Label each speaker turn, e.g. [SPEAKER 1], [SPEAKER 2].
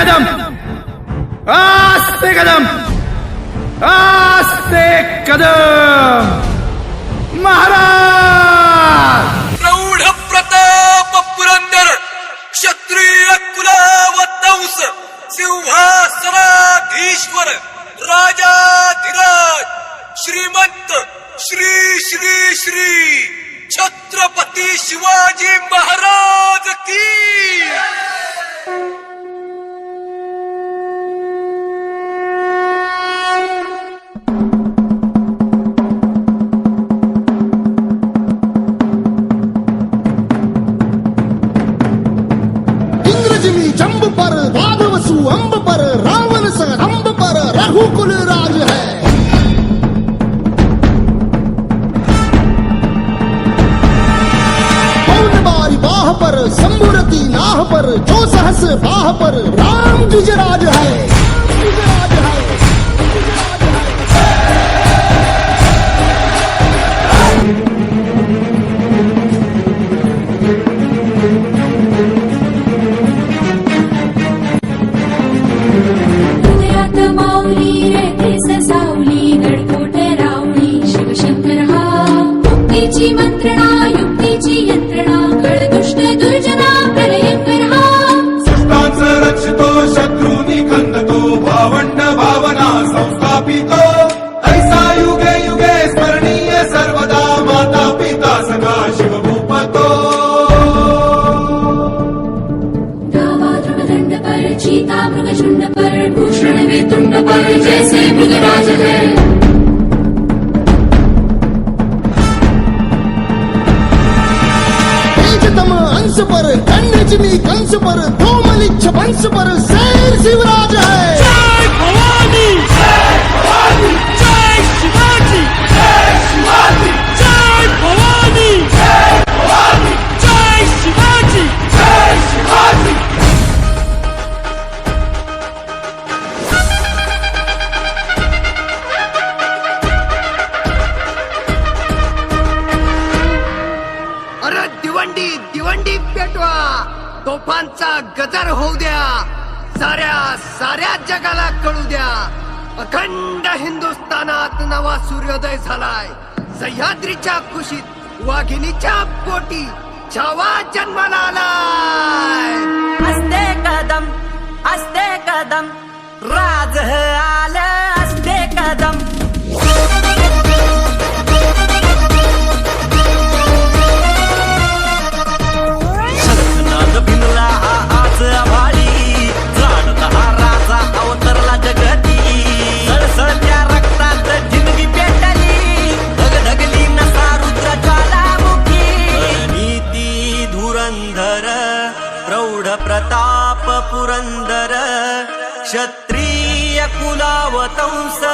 [SPEAKER 1] कदम आस्ते कदम आस्ते कदम महाराज!
[SPEAKER 2] प्रौढ प्रताप पुरंदर क्षत्रिय कुलावतंस सिंहासनाधीश्वर राजाधिराज श्रीमंत श्री श्री श्री छत्रपती शिवाजी महाराज!
[SPEAKER 3] स्तंभ पर रावण सह पर रघुकुल राज है। पौन बारी बाह पर संबुरती नाह पर जो सहस बाह पर राम गिजराज है।
[SPEAKER 4] पर जैसे मृगराज है
[SPEAKER 3] अंश पर कन्यजमी कंस पर धूमलिच्छ वंश पर शेर शिवराज है।
[SPEAKER 5] दिवंडी पेटवा. तोफांचा गजर होऊ द्या. साऱ्या साऱ्या जगाला कळू द्या. अखंड हिंदुस्थानात नवा सूर्योदय झालाय. सह्याद्रीच्या खुशीत वाघिणीच्या पोटी छावा जन्माला आलाय.
[SPEAKER 6] असते कदम असते कदम. राज आलं.
[SPEAKER 7] प्रताप पुरंदर क्षत्रिय कुलावतंस